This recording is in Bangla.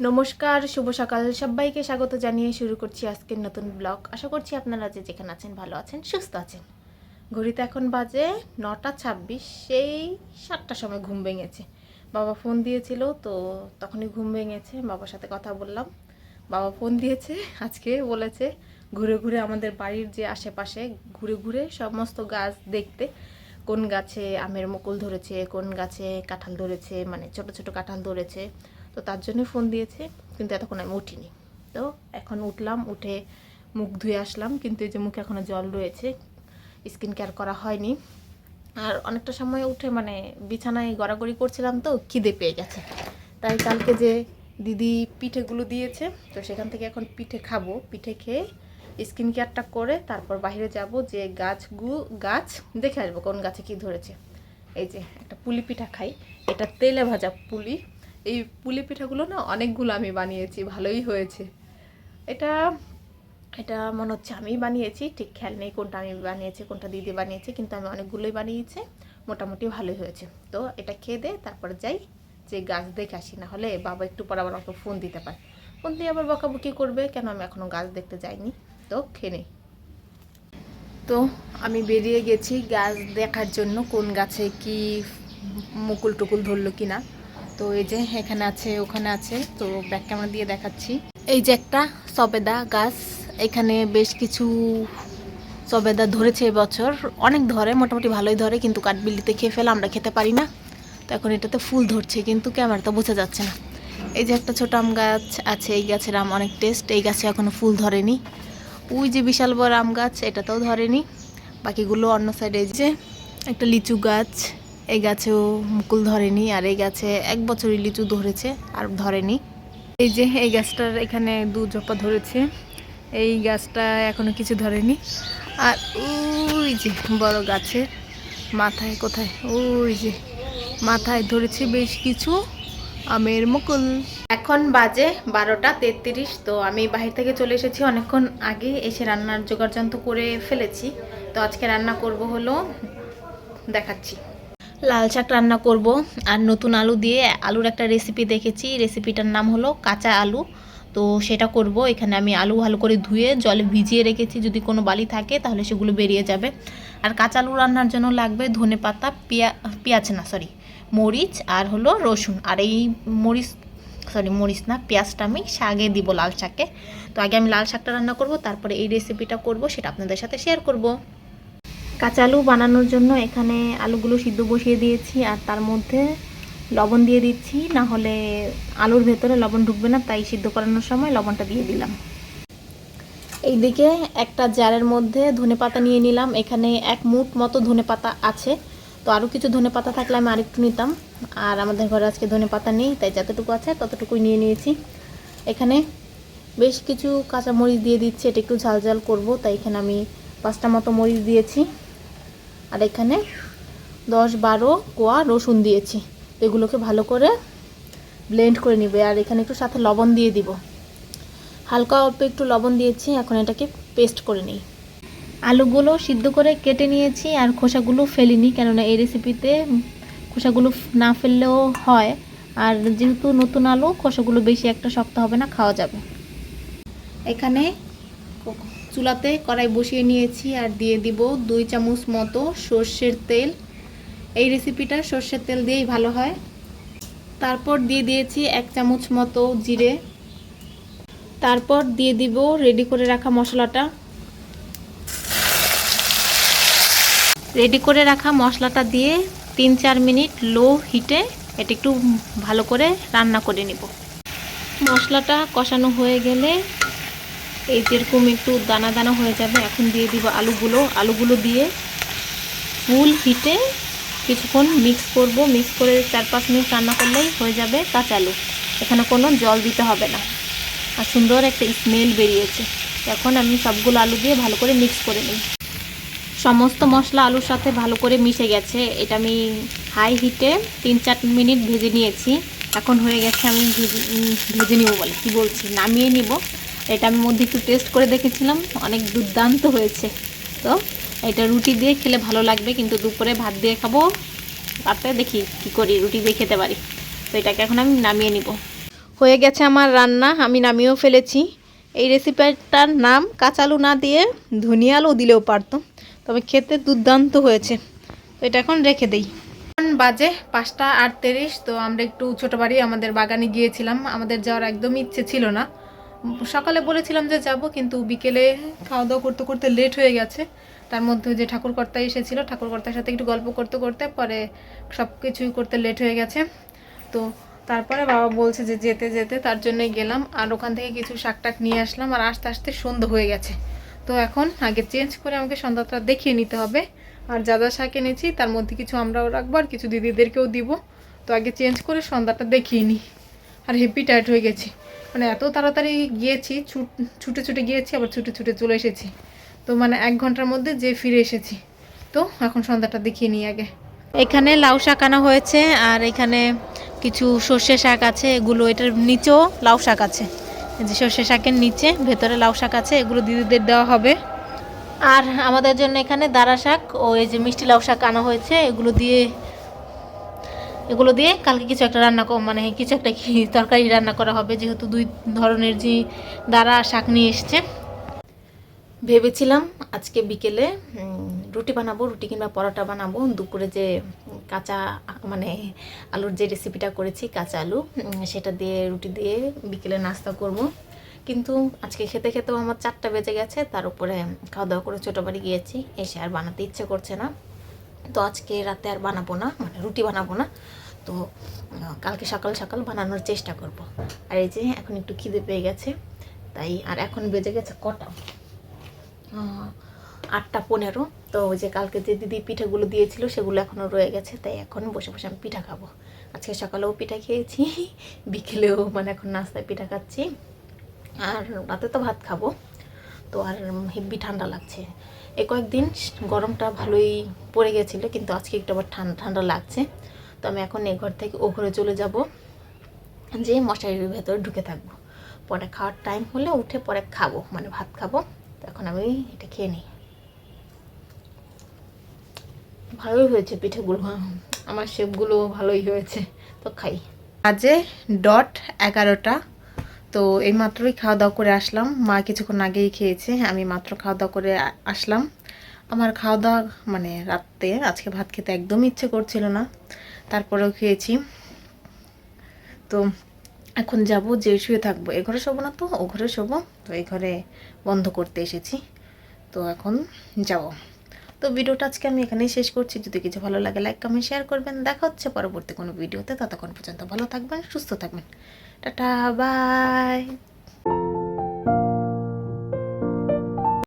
নমস্কার, শুভ সকাল। সবাইকে স্বাগত জানিয়ে শুরু করছি আজকের নতুন ব্লগ। আশা করছি আপনারা যে যেখানে আছেন ভালো আছেন, সুস্থ আছেন। ঘড়িতে এখন বাজে নটা ছাব্বিশ, সেই সাতটার সময় ঘুম ভেঙেছে। বাবা ফোন দিয়েছিল, তো তখনই ঘুম ভেঙেছে। বাবার সাথে কথা বললাম। বাবা ফোন দিয়েছে, আজকে বলেছে ঘুরে ঘুরে আমাদের বাড়ির যে আশেপাশে ঘুরে ঘুরে সমস্ত গাছ দেখতে, কোন গাছে আমের মুকুল ধরেছে, কোন গাছে কাঁঠাল ধরেছে মানে ছোট ছোট কাঁঠাল ধরেছে। তো তার জন্য ফোন দিয়েছে, কিন্তু এতক্ষণ আমি উঠিনি। তো এখন উঠলাম, উঠে মুখ ধুয়ে আসলাম, কিন্তু এই যে মুখে এখনও জল রয়েছে স্কিন কেয়ার করা হয়নি। আর অনেকটা সময় উঠে মানে বিছানায় গড়াগড়ি করছিলাম তো, খিদে পেয়ে গেছে। তাই কালকে যে দিদি পিঠেগুলো দিয়েছে, তো সেখান থেকে এখন পিঠে খাব। পিঠে খেয়ে স্কিন কেয়ারটা করে তারপর বাইরে যাব, যে গাছগু, গাছ, দেখে আসব কোন গাছে কি ধরেছে। এই যে একটা পুলি পিঠা খাই, এটা তেলে ভাজা পুলি। এই পুলি পিঠাগুলো না অনেকগুলো আমি বানিয়েছি, ভালোই হয়েছে। এটা এটা মনে হচ্ছে আমি বানিয়েছি, ঠিক খেয়াল নেই কোনটা আমি বানিয়েছি, কোনটা দিদি বানিয়েছে, কিন্তু আমি অনেকগুলোই বানিয়েছি, মোটামুটি ভালোই হয়েছে। তো এটা খেয়ে দে, তারপর যাই, যে গাছ দেখে আসি, না হলে বাবা একটু পর আবার আমাকে ফোন দিতে পারে। ফোন দিয়ে আবার বকাবকি করবে, কেন আমি এখনও গাছ দেখতে যাইনি? তো খেয়ে নেই তো আমি বেরিয়ে গেছি গাছ দেখার জন্য, কোন গাছে কি মুকুল টুকুল ধরলো কি না তো এই যে এখানে আছে, ওখানে আছে, তো ব্যাক ক্যামেরা দিয়ে দেখাচ্ছি। এই যে একটা সবেদা গাছ, এখানে বেশ কিছু সবেদা ধরেছে এবছর। অনেক ধরে, মোটামুটি ভালোই ধরে, কিন্তু কাঠবিল্লিতে খেয়ে ফেলে আমরা খেতে পারি না। তো এখন এটাতে ফুল ধরছে, কিন্তু ক্যামেরাতে বোঝা যাচ্ছে না। এই যে একটা ছোট আম গাছ আছে, এই গাছের আম অনেক টেস্ট এই গাছে এখনও ফুল ধরেনি। ওই যে বিশাল বড় আম গাছ, এটাতেও ধরেনি। বাকিগুলো অন্য সাইডে যে একটা লিচু গাছ এই গাছেও মুকুল ধরেনি আর এই গাছে এক বছরই লিচু ধরেছে আর ধরেনি। এই যে, এই গাছটার এখানে দু জপা ধরেছে। এই গাছটা এখনও কিছু ধরেনি। আর ওই যে, বড় গাছের মাথায় কোথায়? ওই যে, মাথায় ধরেছে বেশ কিছু আমের মুকুল। এখন বাজে বারোটা তেত্রিশ, তো আমি বাহির থেকে চলে এসেছি। অনেকক্ষণ আগে এসে রান্নার জোগাড়যন্ত্র করে ফেলেছি। তো আজকে রান্না করব হলো, দেখাচ্ছি। লাল শাক রান্না করব আর নতুন আলু দিয়ে আলুর একটা রেসিপি দেখেছি। রেসিপিটার নাম হলো কাঁচা আলু। তো সেটা করব। এখানে আমি আলু ভালো করে ধুয়ে জলে ভিজিয়ে রেখেছি। যদি কোনো বালি থাকে তাহলে সেগুলো বেরিয়ে যাবে। আর কাঁচা আলু রান্নার জন্য লাগবে ধনে পাতা, পেঁয়া, পেঁয়াজ না সরি মরিচ আর হলো রসুন। আর এই মরিচ সরি মরিচ না, পেঁয়াজটা আমি শাকে দিব লাল শাকে। তো আগে আমি লাল শাকটা রান্না করব, তারপরে এই রেসিপিটা করব, সেটা আপনাদের সাথে শেয়ার করব। কাঁচা আলু বানানোর জন্য এখানে আলুগুলো সিদ্ধ বসিয়ে দিয়েছি আর তার মধ্যে লবণ দিয়ে দিচ্ছি। না হলে আলুর ভেতরে লবণ ঢুকবে না, তাই সিদ্ধ করানোর সময় লবণটা দিয়ে দিলাম। এইদিকে একটা জারের মধ্যে ধনে পাতা নিয়ে নিলাম। এখানে এক মুঠ মতো ধনে পাতা আছে। তো আরও কিছু ধনে পাতা থাকলে আমি আরেকটু নিতাম। আর আমাদের ঘরে আজকে ধনে পাতা নেই, তাই যতটুকু আছে ততটুকুই নিয়ে নিয়েছি। এখানে বেশ কিছু কাঁচা মরিচ দিয়ে দিচ্ছি। এটা একটু ঝাল ঝাল করব, তাই এখানে আমি পাঁচটা মতো মরিচ দিয়েছি। আর এখানে দশ বারো কোয়া রসুন দিয়েছি। এগুলোকে ভালো করে ব্লেন্ড করে নিবে। আর এখানে একটু সাথে লবণ দিয়ে দিব। হালকা অল্প একটু লবণ দিয়েছি, এখন এটাকে পেস্ট করে নিই। আলুগুলো সিদ্ধ করে কেটে নিয়েছি আর খোসাগুলো ফেলিনি, কেননা এই রেসিপিতে খোসাগুলো না ফেললেও হয়। আর যেহেতু নতুন আলু, খোসাগুলো বেশি একটা শক্ত হবে না, খাওয়া যাবে। এখানে চুলাতে কড়াই বসিয়ে নিয়েছি আর দিয়ে দিব দুই চামচ মতো সর্ষের তেল। এই রেসিপিটা সর্ষের তেল দিয়েই ভালো হয়। তারপর দিয়ে দিয়েছি এক চামচ মতো জিরে। তারপর দিয়ে দিব রেডি করে রাখা মশলাটা। রেডি করে রাখা মশলাটা দিয়ে তিন চার মিনিট লো হিটে এটা একটু ভালো করে রান্না করে নিব। মশলাটা কষানো হয়ে গেলে এই যেরকম একটু দানা দানা হয়ে যাবে, এখন দিয়ে দিব আলুগুলো। আলুগুলো দিয়ে ফুল হিটে কিছুক্ষণ মিক্স করব। মিক্স করে চার পাঁচ মিনিট রান্না করলেই হয়ে যাবে কাঁচা আলু। এখানে কোনো জল দিতে হবে না। আর সুন্দর একটা স্মেল বেরিয়েছে। এখন আমি সবগুলো আলু দিয়ে ভালো করে মিক্স করে নিই সমস্ত মশলা আলুর সাথে ভালো করে মিশে গেছে। এটা আমি হাই হিটে তিন চার মিনিট ভেজে নিয়েছি। এখন হয়ে গেছে আমি ভেজে ভেজে নিব বলে। কি বলছি? নামিয়ে নিব। এটা আমি মধ্যে একটু টেস্ট করে দেখেছিলাম, অনেক দুর্দান্ত হয়েছে। তো এটা রুটি দিয়ে খেলে ভালো লাগবে, কিন্তু দুপুরে ভাত দিয়ে খাব, তারপরে দেখি কি করি, রুটি দিয়ে খেতে পারি। তো এটাকে এখন আমি নামিয়ে নিব। হয়ে গেছে আমার রান্না, আমি নামিয়েও ফেলেছি। এই রেসিপিটার নাম কাঁচালু না দিয়ে ধনিয়া আলু দিলেও পারতো, তবে খেতে দুর্দান্ত হয়েছে। তো এটা এখন রেখে দেই। এখন বাজে পাঁচটা আটত্রিশ, তো আমরা একটু ছোটো বাড়ি, আমাদের বাগানে গিয়েছিলাম। আমাদের যাওয়ার একদমই ইচ্ছে ছিল না। সকালে বলেছিলাম যে যাব, কিন্তু বিকেলে খাওয়া দাওয়া করতে করতে লেট হয়ে গেছে। তার মধ্যে যে ঠাকুরকর্তা এসেছিল, ঠাকুরকর্তার সাথে একটু গল্প করতে করতে পরে সব কিছুই করতে লেট হয়ে গেছে। তো তারপরে বাবা বলছে যে যেতে যেতে তার জন্যই গেলাম, আর ওখান থেকে কিছু শাক টাক নিয়ে আসলাম, আর আস্তে আস্তে সন্ধ্যা হয়ে গেছে। তো এখন আগে চেঞ্জ করে আমাকে সন্ধ্যাটা দেখিয়ে নিতে হবে। আর যা যা শাক এনেছি, তার মধ্যে কিছু আমরাও রাখব, আর কিছু দিদিদেরকেও দিব। তো আগে চেঞ্জ করে সন্ধ্যাটা দেখিয়ে নিই। আর হেপি টায়ার্ড হয়ে গেছি। মানে এত তাড়াতাড়ি গিয়েছি, ছুট, ছুটে গিয়েছি, আবার ছুটে ছুটে চলে এসেছি। তো মানে এক ঘণ্টার মধ্যে যে ফিরে এসেছি। তো এখন সন্ধ্যাটা দেখিয়ে নিই আগে। এখানে লাউ শাক আনা হয়েছে, আর এখানে কিছু সর্ষে শাক আছে, এগুলো এটার নিচেও লাউ শাক আছে। যে সর্ষে শাকের নিচে, ভেতরে লাউ শাক আছে, এগুলো দিদিদের দেওয়া হবে। আর আমাদের জন্য এখানে দাঁড়া শাক ও এই যে মিষ্টি লাউ শাক আনা হয়েছে, এগুলো দিয়ে এগুলো দিয়ে কালকে কিছু একটা রান্না মানে কিছু একটা তরকারি রান্না করা হবে, যেহেতু দুই ধরনের যে দাঁড়া শাক নিয়ে এসছে। ভেবেছিলাম আজকে বিকেলে রুটি বানাবো, রুটি কিংবা পরোটা বানাবো। দুপুরে যে কাঁচা মানে আলুর যে রেসিপিটা করেছি, কাঁচা আলু সেটা দিয়ে রুটি দিয়ে বিকেলে নাস্তা করব। কিন্তু আজকে খেতে খেতেও আমার চারটা বেজে গেছে, তার উপরে খাওয়া দাওয়া করে ছোটো বাড়ি গিয়েছি, এসে আর বানাতে ইচ্ছে করছে না। তো আজকে রাতে আর বানাবো না মানে রুটি বানাবো না। তো কালকে সকাল সকাল বানানোর চেষ্টা করব। আর এই যে এখন একটু খিদে পেয়ে গেছে, তাই আর এখন বেজে গেছে কটা? আটটা পনেরো। তো ওই যে কালকে যে দিদি পিঠাগুলো দিয়েছিল সেগুলো এখনও রয়ে গেছে, তাই এখন বসে বসে আমি পিঠা খাব। আজকে সকালেও পিঠা খেয়েছি, বিকেলেও মানে এখন নাস্তায় পিঠা খাচ্ছি। আর রাতে তো ভাত খাব। তো আর হেব্বি ঠান্ডা লাগছে। এই কয়েকদিন গরমটা ভালোই পড়ে গেছিল, কিন্তু আজকে একটু আবার ঠান্ডা ঠান্ডা লাগছে। তো আমি এখন এই ঘর থেকে ও ঘরে চলে যাব, যে মশারির ভেতরে ঢুকে থাকব। পরে খাওয়ার টাইম হলে উঠে পরে খাব মানে ভাত খাব। তো এখন আমি এটা খেয়ে নিই। ভালোই হয়েছে পিঠেগুলো, আমার শেপগুলো ভালোই হয়েছে, তো খাই। আজে ডট এগারোটা। তো এই মাত্রই খাওয়া দাওয়া করে আসলাম। মা কিছুক্ষণ আগেই খেয়েছে, আমি মাত্র খাওয়া দাওয়া করে আসলাম। আমার খাওয়া দাওয়া মানে রাত্রে আজকে ভাত খেতে একদম ইচ্ছে করছিল না, তারপরেও খেয়েছি। তো এখন যাব, যে শুয়ে থাকব, এ ঘরে শোবো না তো, ও ঘরে শোবো। তো এই ঘরে বন্ধ করতে এসেছি। তো এখন যাব। তো ভিডিওটা আজকে আমি এখানেই শেষ করছি। যদি কিছু ভালো লাগে লাইক কমেন্ট শেয়ার করবেন। দেখা হচ্ছে পরবর্তী কোনো ভিডিওতে। ততক্ষণ পর্যন্ত ভালো থাকবেন, সুস্থ থাকবেন। Tata bye.